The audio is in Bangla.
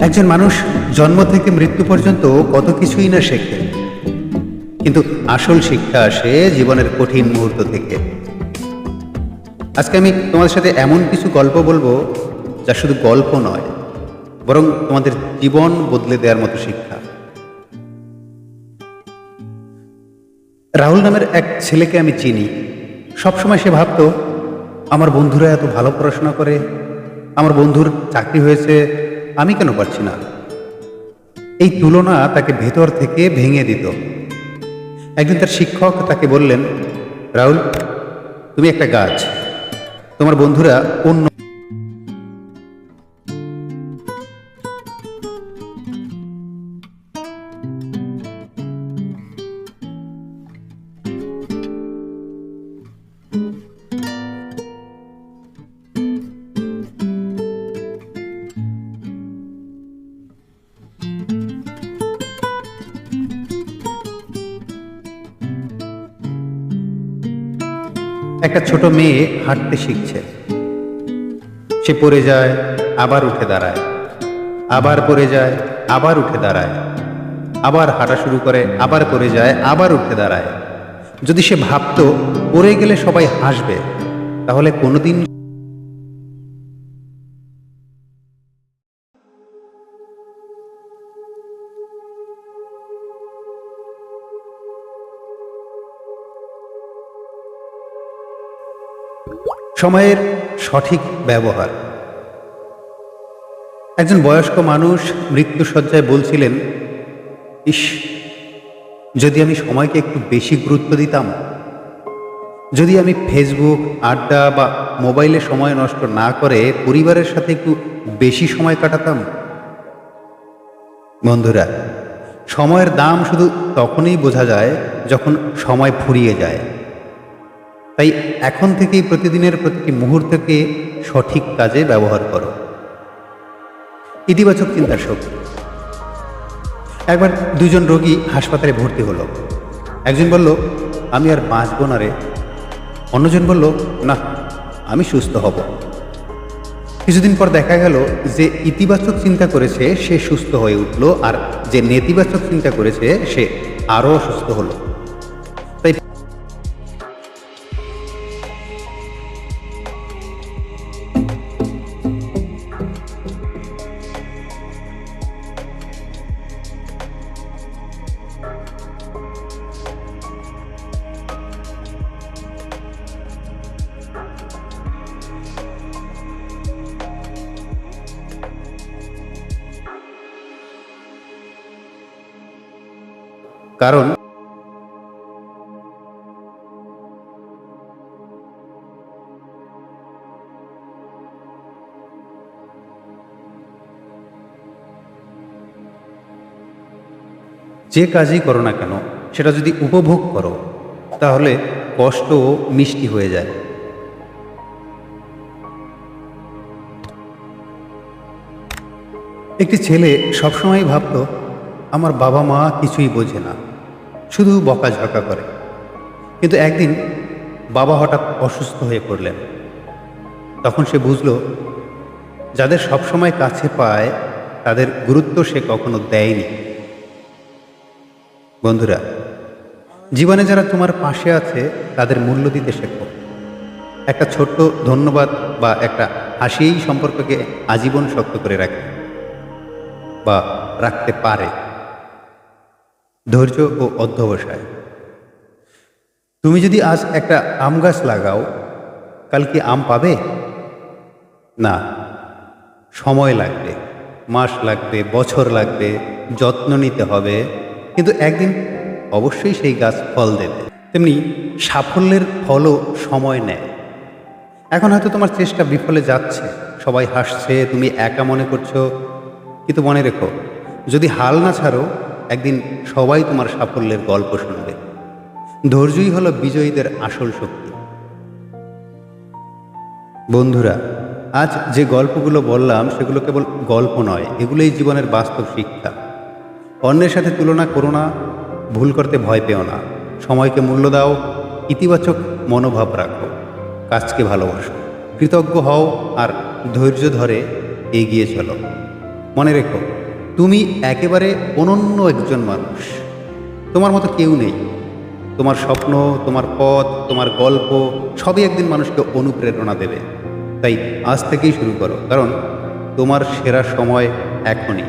একজন মানুষ জন্ম থেকে মৃত্যু পর্যন্ত কত কিছুই না শেখে। কিন্তু আসল শিক্ষা আসে জীবনের কঠিন মুহূর্ত থেকে। আজকে আমি তোমাদের সাথে এমন কিছু গল্প বলব যা শুধু গল্প নয়, বরং তোমাদের জীবন বদলে দেওয়ার মতো শিক্ষা। রাহুল নামের এক ছেলেকে আমি চিনি। সবসময় সে ভাবতো, আমার বন্ধুরা এত ভালো পড়াশোনা করে, আমার বন্ধুর চাকরি হয়েছে আমি কেন পারছি না? এই তুলনা তাকে ভেতর থেকে ভেঙে দিত। একদিন তার শিক্ষক তাকে বললেন, রাহুল, তুমি একটা গাছ। তোমার বন্ধুরা অন্য একটা ছোট মেয়ে হাঁটতে শিখছে। সে পড়ে যায়, আবার উঠে দাঁড়ায়। আবার পড়ে যায়, আবার উঠে দাঁড়ায়। আবার হাঁটা শুরু করে, আবার পড়ে যায়, আবার উঠে দাঁড়ায়। যদি সে ভাবত, পড়ে গেলে সবাই হাসবে, তাহলে কোনোদিন সময়ের সঠিক ব্যবহার। একজন বয়স্ক মানুষ মৃত্যুসজ্জায় বলছিলেন, ইস, যদি আমি সময়কে একটু বেশি গুরুত্ব দিতাম, যদি আমি ফেসবুক, আড্ডা বা মোবাইলে সময় নষ্ট না করে পরিবারের সাথে একটু বেশি সময় কাটাতাম? বন্ধুরা, সময়ের দাম শুধু তখনই বোঝা যায় যখন সময় ফুরিয়ে যায়। তাই এখন থেকেই প্রতিদিনের প্রতিটি মুহূর্তকে সঠিক কাজে ব্যবহার করো। ইতিবাচক চিন্তার শক্তি। একবার দুজন রোগী হাসপাতালে ভর্তি হলো। একজন বলল, আমি আর বাঁচব না রে। অন্যজন বলল, না, আমি সুস্থ হব। কিছুদিন পর দেখা গেল যে ইতিবাচক চিন্তা করেছে সে সুস্থ হয়ে উঠল আর যে নেতিবাচক চিন্তা করেছে সে আরও অসুস্থ হলো। কারণ যে কাজই করো না কেন, সেটা যদি উপভোগ করো, তাহলে কষ্টও মিষ্টি হয়ে যায়। একটি ছেলে সবসময় ভাবতো, আমার বাবা মা কিছুই বোঝে না। শুধু বকাঝকা করে। কিন্তু একদিন বাবা হঠাৎ অসুস্থ হয়ে পড়লেন। তখন সে বুঝলো, যাদের সবসময় কাছে পায়, তাদের গুরুত্ব সে কখনো দেয়নি। বন্ধুরা, জীবনে যারা তোমার পাশে আছে, তাদের মূল্য দিতে শেখো। একটা ছোট্ট ধন্যবাদ বা একটা হাসিই সম্পর্ককে আজীবন শক্ত করে রাখে বা রাখতে পারে। ধৈর্য ও অধ্যবসায়। তুমি যদি আজ একটা আম গাছ লাগাও, কাল কি আম পাবে? না। সময় লাগবে, মাস লাগবে, বছর লাগবে, যত্ন নিতে হবে, কিন্তু একদিন অবশ্যই সেই গাছ ফল দেবে। তেমনি সাফল্যের ফলও সময় নেয়। এখন হয়তো তোমার চেষ্টা বিফলে যাচ্ছে, সবাই হাসছে, তুমি একা মনে করছ, কিন্তু মনে রেখো, যদি হাল না ছাড়ো একদিন সবাই তোমার সাফল্যের গল্প শুনবে। ধৈর্যই হলো বিজয়ীদের আসল শক্তি। বন্ধুরা, আজ যে গল্পগুলো বললাম, সেগুলো কেবল গল্প নয়, এগুলোই জীবনের বাস্তব শিক্ষা। অন্যের সাথে তুলনা করো না, ভুল করতে ভয় পেও না। সময়কে মূল্য দাও, ইতিবাচক মনোভাব রাখো, কাজকে ভালোবাসো, কৃতজ্ঞ হও আর ধৈর্য ধরে এগিয়ে চলো। মনে রেখো তুমি একেবারে অনন্য একজন মানুষ। তোমার মতো কেউ নেই। তোমার স্বপ্ন, তোমার পথ, তোমার গল্প সবই একদিন মানুষকে অনুপ্রেরণা দেবে। তাই আজ থেকেই শুরু করো, কারণ তোমার সেরা সময় এখনই।